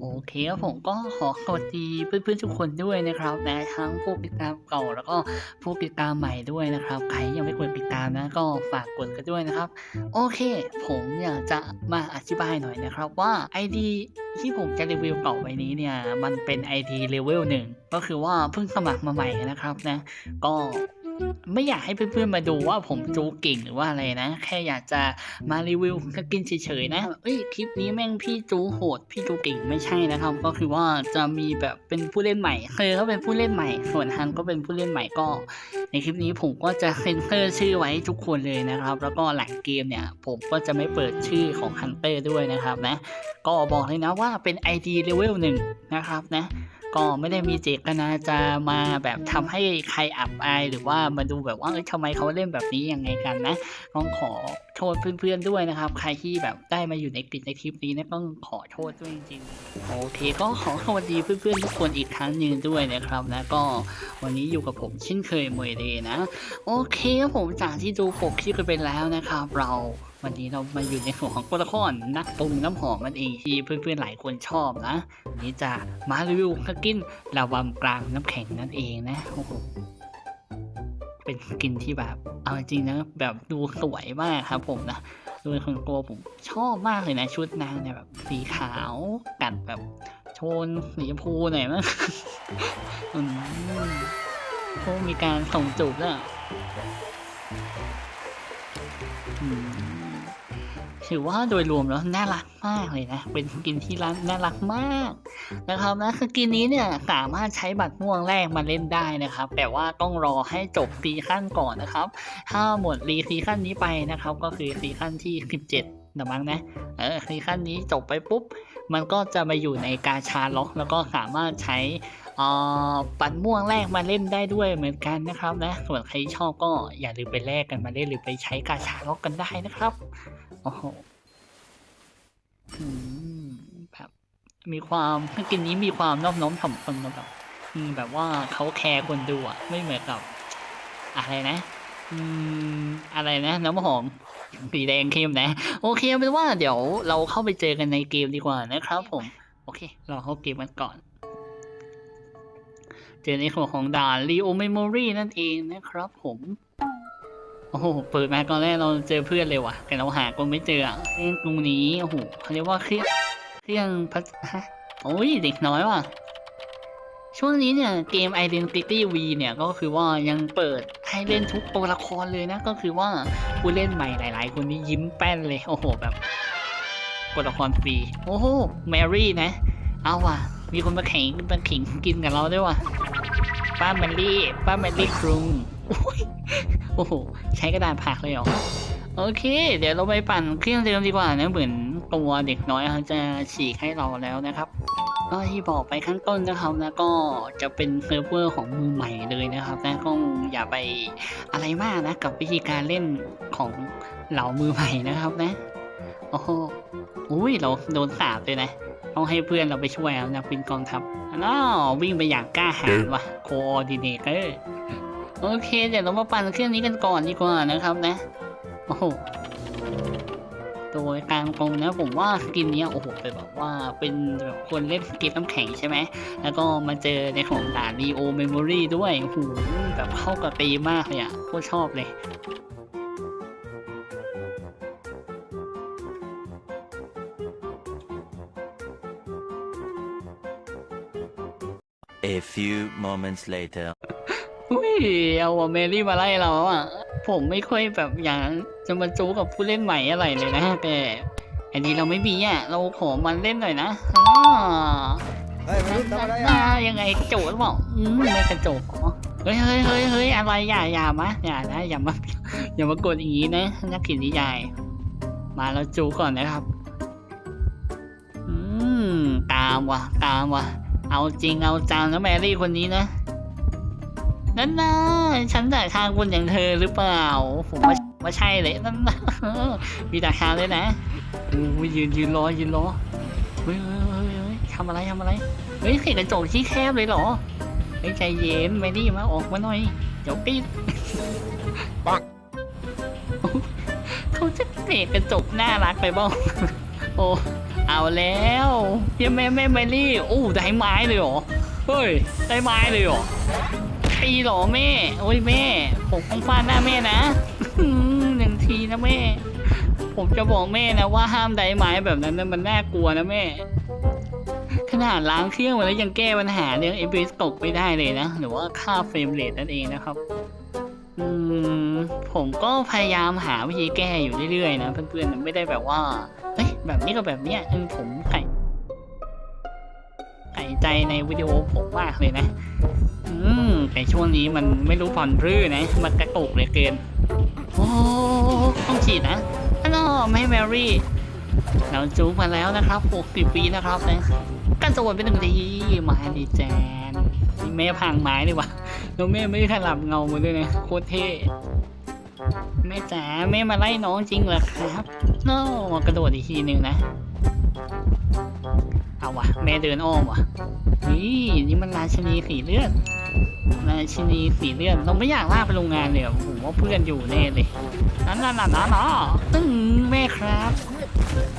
โอเคครับผมก็ขอสวัสดีเพื่อนๆทุกคนด้วยนะครับนะทั้งผู้ติดตามเก่าแล้วก็ผู้ติดตามใหม่ด้วยนะครับ ใครยังไม่กดติดตามนะ ก็ฝากกดกันด้วยนะครับ โอเค ผมอยากจะมาอธิบายหน่อยนะครับว่า ID ที่ผมจะรีวิวเก่าไว้นี้เนี่ยมันเป็น ID เลเวลหนึ่งก็คือว่าเพิ่งสมัครมาใหม่นะครับนะ ก็ ไม่อยากให้เพื่อนๆมาดูว่าผมจูเก่งหรือว่าอะไรนะ แค่อยากจะมารีวิวสกินเฉยๆนะ เอ้ยคลิปนี้แม่งพี่จูโหด พี่จูเก่งไม่ใช่นะครับ ก็คือว่าจะมีแบบเป็นผู้เล่นใหม่เคยเขาเป็นผู้เล่นใหม่ ส่วนฮันก็เป็นผู้เล่นใหม่ก็ ในคลิปนี้ผมก็จะเซ็นเซอร์ชื่อไว้ทุกคนเลยนะครับ แล้วก็หลังเกมเนี่ย ผมก็จะไม่เปิดชื่อของฮันเตอร์ด้วยนะครับนะ ก็บอกเลยนะว่าเป็น ID เลเวลหนึ่งนะครับนะ ก็ไม่ได้มีเจตนาจะมาแบบทำให้ใครอับอาย หรือว่ามาดูแบบว่าเอ้ยทำไมเขาเล่นแบบนี้ยังไงกันนะต้องขอโทษเพื่อนๆด้วยนะครับ ใครที่แบบได้มาอยู่ในกลิ่นในคลิปนี้นะต้องขอโทษด้วยจริงๆโอเคก็ขอสวัสดีเพื่อนๆทุกคนอีกครั้งหนึ่งด้วยนะครับนะก็วันนี้อยู่กับผมเช่นเคยมวยเดนะ โอเคผมจากที่ดูปกคลิปกันไปแล้วนะครับ เรา วันนี้เรามาอยู่ในส่วของตัวละครนักปรุงน้ำหอมมันเองที่เพื่อนๆหลายคนชอบนะวันนี้จะมารีวิวสกินลาวามกลางน้ำแข็งนั่นเองนะโอ้โหเป็นกินที่แบบเอาจริงนะแบบดูสวยมากครับผมนะโดยคนตัวผมชอบมากเลยนะชุดนางเนี่ยแบบสีขาวกัดแบบโทนสีชมพูหน่อยมั้งอืมโอ้มีการส่งจูบด้ว ถือว่าโดยรวมแล้วน่ารักมากเลยนะ เป็นสกินที่ร้านน่ารักมากนะครับนะสกินนี้เนี่ยสามารถใช้บัตรม่วงแรกมาเล่นได้นะครับ แต่ว่าต้องรอให้จบซีซั่นก่อนนะครับ ถ้าหมดรีซีซั่นนี้ไปนะครับ ก็คือซีซั่นที่17นะมั้งนะ เออซีซั่นนี้จบไปปุ๊บ มันก็จะมาอยู่ในกาชาล็อก แล้วก็สามารถใช้ อ่อปันม่วงแรกมาเล่นได้ด้วยเหมือนกันนะครับนะส่วนใครชอบก็อย่าลืมไปแลกกันมาเล่นหรือไปใช้กาชาล็อกกันได้นะครับโอ้โหอืมแบบมีความสกินนี้มีความนอบน้อมถ่อมตนนะแบบอืมแบบว่าเขาแคร์คนดูอะไม่เหมือนกับ อะไรนะอืมอะไรนะน้ำหอมสีแดงเข้มนะ โอเคเอาเป็นว่าเดี๋ยวเราเข้าไปเจอกันในเกมดีกว่านะครับผม โอเค เราเข้าเกมกันก่อน เจอในส่วนของด่าน Leo Memory นั่นเองนะครับผม โอ้โห เปิดมาก่อนแรกเราเจอเพื่อนเลยว่ะ แต่เราหาคนไม่เจอเล่นตรงนี้ โอ้โหเขาเรียกว่าเครื่องเครื่องพัฒฮะโอ้ย เด็กน้อยว่ะ ช่วงนี้เนี่ย เกม Identity V เนี่ย ก็คือว่ายังเปิดให้เล่นทุกตัวละครเลยนะ ก็คือว่าผู้เล่นใหม่หลาย ๆ คนนี่ยิ้มแป้นเลย โอ้โห แบบตัวละครฟรี โอ้โห แมรี่นะ เอาว่ะมีคนมาแข่งมาขิงกินกับเราด้วยว่ะป้าแมรี่ป้าแมรี่ครุงโอ้โหใช้กระดาษผักเลยเหรอโอเค เดี๋ยวเราไปปั่นเครื่องเดิมดีกว่านะเหมือนตัวเด็กน้อยเขาจะฉีกให้เราแล้วนะครับก็ที่บอกไปข้างต้นนะครับนะก็จะเป็นเซิร์ฟเวอร์ของมือใหม่เลยนะครับนะก็อย่าไปอะไรมากนะกับวิธีการเล่นของเหล่ามือใหม่นะครับนะโอ้โหอุ้ยเราโดนสาบเลยนะ ต้องให้เพื่อนเราไปช่วยเอานะเป็นกองทัพน้าวิ่งไปอย่างกล้าหาญว่ะโคออดิเนเตอร์โอเค เดี๋ยวเรามาปั่นเครื่องนี้กันก่อนดีกว่านะครับนะ โอ้โหโดยกลางตรงนะผมว่าสกินเนี้ยโอ้โหเป็นแบบว่าเป็นแบบคนเล่นสกินน้ำแข็งใช่ไหม แล้วก็มาเจอในของด่าน Neo Memory ด้วยโอ้โหแบบเข้ากับตีมากเลยอะโคตรชอบเลย A few moments later. อุ้ยเอาว่าเมรี่มาไล่เราอะ ผมไม่ค่อยแบบอยากจะมาจู้กับผู้เล่นใหม่อะไรเลยนะแต่อันนี้เราไม่มีอะ เราขอมันเล่นหน่อยนะอ๋อเฮ้ยมนุษย์ทำอะไรอ่าอะยังไงกระโจกหรือเปล่าอืมไม่กระโจกเหรอเฮ้ยเฮ้ยเฮ้ยเฮ้ยอะไรอย่าอย่ามาอย่านะอย่ามาอย่ามากดอย่างนี้นะนักเขียนนิยายมาแล้วจูก่อนนะครับ อืมตามว่ะตามว่ะ เอาจริงเอาจังนะแมรี่คนนี้นะนั่นนะฉันแต่ทางคนอย่างเธอหรือเปล่า ผมว่าว่าใช่เลยนั่นนะมีแต่ทางเลยนะโอ้ยยืนยืนรอยืนรอเฮ้ยเฮ้ยเฮ้ยเฮ้ยทำอะไรทำอะไรเฮ้ยเขตกระจกที่แคบเลยเหรอเฮ้ยใจเย็นไม่ดีมาออกมาหน่อยเดี๋ยวปิดปังเขาจะเขตกระจกน่ารักไปบ้างโอ้ เอาแล้วพี่แม่แม่แมรี่โอ้ได้ไม้เลยเหรอเฮ้ยได้ไม้เลยเหรอตีเหรอแม่โอ้ยแม่ผมคงฟาดหน้าแม่นะอื้อหือหนึ่งทีนะแม่ ผมจะบอกแม่นะว่าห้ามได้ไม้แบบนั้นนะมันน่ากลัวนะแม่ขนาดล้างเครื่องมาแล้วยังแก้ปัญหาเรื่อง FPS ตกไม่ได้เลยนะ หรือว่าค่าเฟรมเรทนั่นเองนะครับอืมผมก็พยายามหาวิธีแก้อยู่เรื่อยๆนะเพื่อนๆไม่ได้แบบว่า แบบนี้ก็แบบเนี้ยเออผมใส่ใส่ใจในวิดีโอผมมากเลยนะ อืมแต่ช่วงนี้มันไม่รู้ผ่อนรื้อนะ มันกระตุกเลือเกิน โอ้ต้องฉีดนะฮัลโหลแม่แมรี่ เราจูบมาแล้วนะครับ 60 ปีนะครับนะกันสวนเป็นหนึ่งทีมาดีแจนแม่พังไม้เลยว่ะแล้วแม่ไม่ได้ขลับเงามาด้วยนะโคตรเท่ ม่จ๋าแม่มาไล่น้องจริงเหรอครับโน้กระโดดอีกทีหนึ่งนะ เอาวะแม่เดินอ้อมว่ะนี่นี่มันราชินีสีเลือดราชินีสีเลือดเราไม่อยากลากไปโรงงานเลยผมว่าเพื่อนอยู่แน่เลยนั่นนั่นนั่นนั่นอ๋อตึ้งแม่ครับ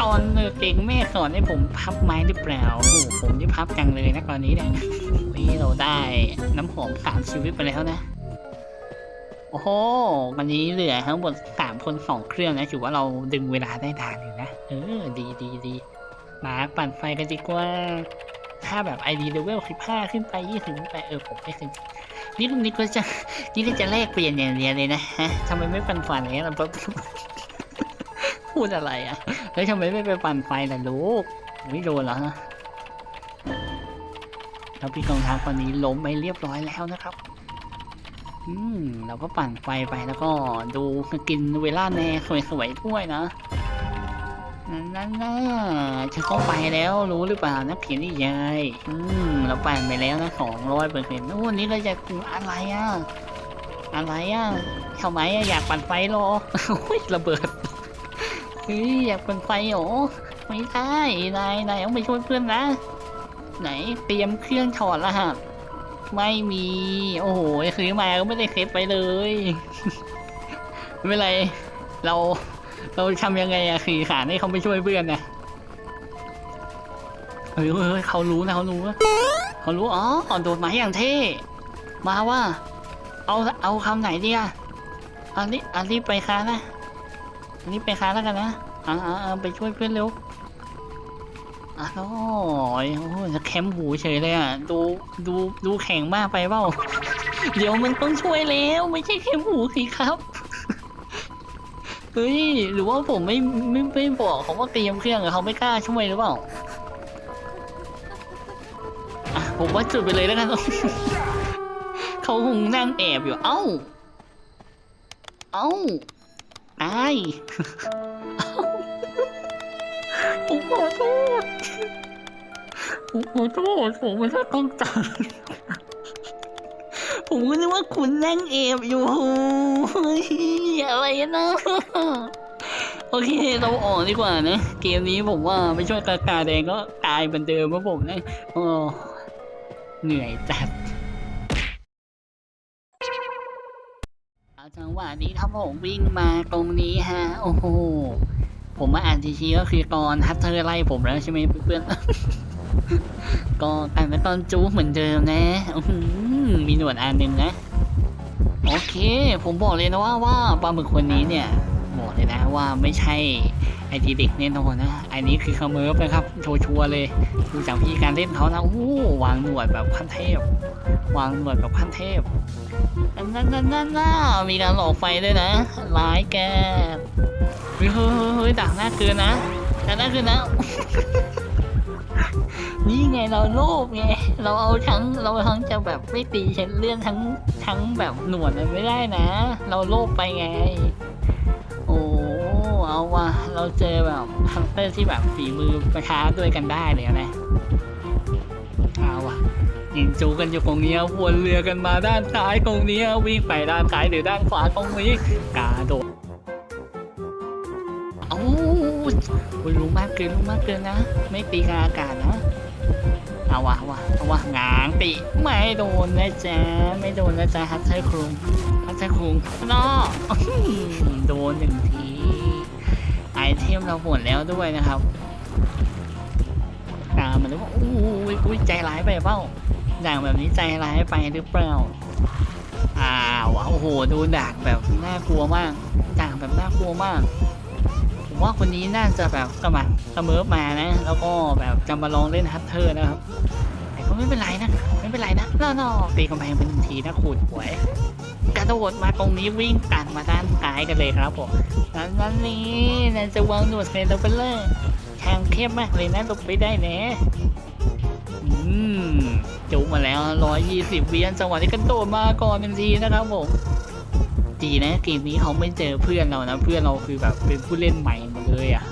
ตอนเด็กแม่สอนให้ผมพับไม้หรือเปล่าโอ้โหผมที่พับจังเลยนะตอนนี้เนี่ยนี่เราได้น้ำหอมสามชีวิตไปแล้วนะ โอ้โห วันนี้เหลือทั้งหมดสามคนสองเครื่องนะ ถือว่าเราดึงเวลาได้นานอยู่นะ เออ ดีดีดี มาปั่นไฟกันดีกว่า ถ้าแบบไอดีเลเวลสิบห้าขึ้นไปยี่สิบขึ้นไปเออ ผมไม่เคยนี่นี่ก็จะ นี่ก็จะแลกเปลี่ยนอย่างเดียวเลยนะฮะทำไมไม่ปั่นไฟอย่างเงี้ยล่ะพูดอะไรอะเฮ้ยทำไมไม่ไปปั่นไฟล่ะลูก ไม่โดนเหรอฮะแล้วพี่กองทัพคนนี้ล้มไปเรียบร้อยแล้วนะครับ อืมเราก็ปั่นไฟไปแล้วก็ดูกินเวลาแน่สวยๆด้วยนะนั่นนั่นะจะเข้าไปแล้วรู้หรือเปล่านักเขียนนิยายอืมเราปั่นไปแล้วนะสองร้อยเปอร์เซ็นต์วันนี้เราจะอะไรอะ อะไรอะทำไมอะอยากปั่นไฟรอโอ้ยระเบิดเฮ้ยอยากเป็นไฟเหรอไม่ได้นายนายต้องไปช่วยเพื่อนนะ ไหนเตรียมเครื่องถอดรหัส ไม่มี โอ้โหซื้อมาก็ไม่ได้เซฟไปเลย ไม่เป็นไร เราเราทำยังไงอะขี่ขานให้เขาไปช่วยเพื่อนนะเฮ้ยเฮ้ยเฮ้ยเขารู้นะเขารู้นะเขารู้อ๋อโดดไม้อย่างเท่มาว่าเอาเอาคำไหนดีอะอันนี้อันนี้ไปค้านะอันนี้ไปค้าแล้วกันนะอ่าอ่าไปช่วยเพื่อนเร็ว อะโอ้ยโอ้ยจะแคมหูเฉยเลยอะ ดู ดู ดูแข็งมากไปเปล่า เดี๋ยวมันต้องช่วยแล้ว ไม่ใช่แคมหูสิครับ เฮ้ย หรือว่าผมไม่ ไม่ไม่บอกเขาว่าเตรียมเครื่องอเขาไม่กล้าช่วยหรือเปล่าผมว่าจุดไปเลยแล้วกันเขาคงนั่งแอบอยู่ เอ้า เอ้าตาย ผมขอโทษผมขอโทษผมไม่ได้ตั้งใจผมก็นึกว่าคุณนั่งเอบอยู่อะไรนะโอเคเราออกดีกว่านะ เกมนี้ผมว่าไม่ช่วยกากาแดงก็ตายเหมือนเดิมครับผมนะโอ้เหนื่อยจัดจังหวะนี้ครับผมวิ่งมาตรงนี้ฮะ โอ้โห ผมมาอ่านทีๆก็คือตอนฮัตเตอร์ไล่ผมแล้วใช่ไหมเพื่อนๆ ก็แต่เป็นตอนจู๊เหมือนเดิมนะมีหนวดอันหนึ่งนะ โอเค ผมบอกเลยนะว่าว่าปลาหมึกคนนี้เนี่ยบอกเลยนะว่าไม่ใช่ไอทีเด็กแน่นอนนะ อันนี้คือคาเมิร์ฟนะครับ โชว์ๆเลย ดูจากพี่การเล่นเขานะ โอ้ วางหนวดแบบขั้นเทพ วางหนวดแบบขั้นเทพนั่นนั่นนั่นนมีการหลอกไฟด้วยนะ ร้ายแก เฮ้ยเฮ้ยดักหน้าเกินนะดักหน้าเกินนะนี่ไงเราโลภไง เราเอาทั้งเราทั้งจะแบบไม่ตีเช็ดเลื่อนทั้งทั้งแบบหนวดมันไม่ได้นะ เราโลภไปไง โอ้เอาว่ะเราเจอแบบฮันเตอร์ที่แบบฝีมือประช้าด้วยกันได้เลยนะเอาว่ะยิงจูกันอยู่ตรงนี้วนเรือกันมาด้านซ้ายตรงนี้วิ่งไปด้านซ้ายหรือด้านขวาตรงนี้กาโดด ยรู้มากเกินรู้มากเกินนะ ไม่ตีกลางอากาศนะเอาวะเอาวะเอาวะงางติไม่โดนนะจ๊ะไม่โดนนะจ๊ะฮัตไทครุงฮัตไทครุงนออื้อหือโดนหนึ่งทีไอเทมเราหมดแล้วด้วยนะครับามมันหรือว่าอู้ยอุ้ยใจร้ายไปเปล่าด่างแบบนี้ใจร้ายไปหรือเปล่าอ้าวโอ้โหดูดางแบบน่ากลัวมากด่างแบบน่ากลัวมาก ว่าคนนี้น่าจะแบบกระมัดกระเมิบมานะ แล้วก็แบบจะมาลองเล่นฮัตเทอร์นะครับ แต่ก็ไม่เป็นไรนะไม่เป็นไรนะนอนๆตีกำแพงเป็นทีนะขูดหวยกระโดดมาตรงนี้วิ่งตัดมาด้านซ้ายกันเลยครับผมนั้นวันนี้นายจะวางหนวดเซนโตเปเลอร์ทางเข้มมากเลยนะหลบไปได้แน่จุมาแล้ว 120 เวียนจังหวะที่กระโดดมาก่อนหนึ่งทีนะครับผม ดีนะเกมนี้เขาไม่เจอเพื่อนเรานะ เพื่อนเราคือแบบเป็นผู้เล่นใหม่หมดเลยอะ่ะ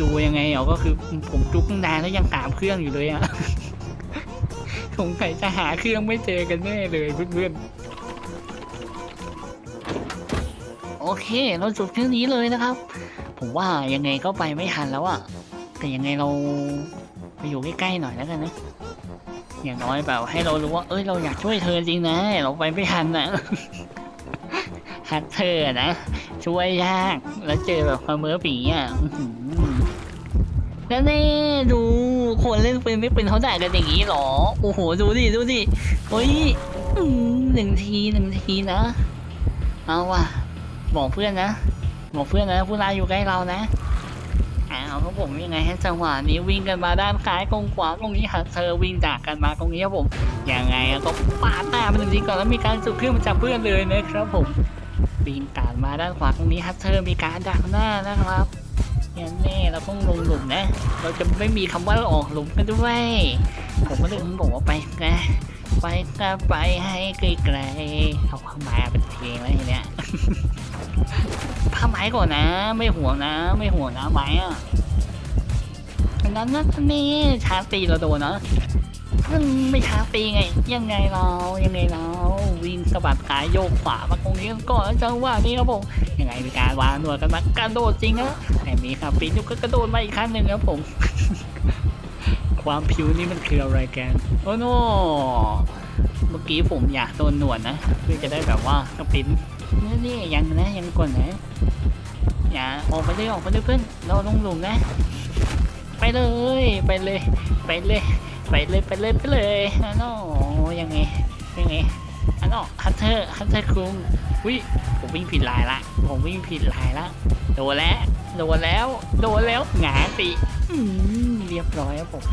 ดูยังไงเอาก็คือผมจุกตั้งนานแล้วยังหาเครื่องอยู่เลยอะ่ะสงสัยจะหาเครื่องไม่เจอกันแน่เลยเพื่อนๆ โอเค เราจบเครื่องนี้เลยนะครับ ผมว่ายังไงก็ไปไม่ทันแล้วอะ แต่ยังไงเราไปอยู่ใกล้ๆหน่อยแล้วกันนะอย่างน้อยแบบให้เรารู้ว่า เอ้ย เราอยากช่วยเธอจริงนะ เราไปไม่ทันนะ ฮักเธอนะ ช่วยยาก แล้วเจอแบบความเมื่อปีอะแล้วนี่ดูคนเล่นปืนไม่เป็นเขาด่ากันอย่างนี้หรอ โอ้โห ดูดิ ดูดิเฮ้ยหนึ่งทีหนึ่งทีนะ เอาว่ะ บอกเพื่อนนะ บอกเพื่อนนะ ผู้ร้ายอยู่ใกล้เรานะอ้าวครับผมยังไงให้จังหวะนี้วิ่งกันมาด้านซ้ายกองขวาตรงนี้หักเธอวิ่งจากกันมาตรงนี้ครับผมยังไงก็ปาดหน้าไปหนึ่งทีก่อนแล้วมีการจุดเครื่องมาจากเพื่อนเลยนะครับผม ปีนกาดมาด้านขวาตรงนี้ฮัตเตอร์มีการดักหน้านะครับอย่างแน่เราต้องลงหลุมนะ เราจะไม่มีคำว่าออกหลุมกันด้วย ผมก็เลยบอกว่าไปนะ ไปก็ไปให้ไกลๆเอาผ้าไม้เป็นเพลงแล้วทีเนี้ยผ้าไม้ก่อนนะ ไม่ห่วงนะ ไม่ห่วงนะไม้อะอันนั้นนี่ชาร์ตีเราโดนเนาะ มันไม่ช้าตีไง ยังไงเรายังไงเราวิ่งสะบัดขายโยกขวามาตรงนี้ก่อนจังหวะนี้ครับผมยังไงมีการวางหนวดกันมากระโดดจริงนะแต่มีครับปีนุกก็กระโดดมาอีกขั้นหนึ่งครับผม ความผิวนี่มันคืออะไรแกนโอ้โนเมื่อกี้ผมอยากโดนหนวดนะเพื่อจะได้แบบว่าสปรินนี่นี่ยังนะยังก่อนนะอย่าออกไปเลยออกไปเลยเพื่อนเราลงหลุมนะ ไปเลยไปเลย ไปเลย ไปเลยไปเลยไปเลยอันนอยังไงยังไงอันนอฮัตเตอร์ฮัตเตอร์คุงวิผมวิ่งผิดลายละผมวิ่งผิดลายละโดนแล้วโดนแล้วโดนแล้วหงายติอืมเรียบร้อยครับผม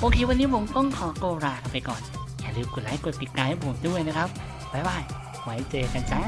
โอเควันนี้ผมต้องขอโกลาไปก่อน อย่าลืมกดไลค์กดติดตามให้ผมด้วยนะครับบ๊ายบายไว้เจอกันจ้า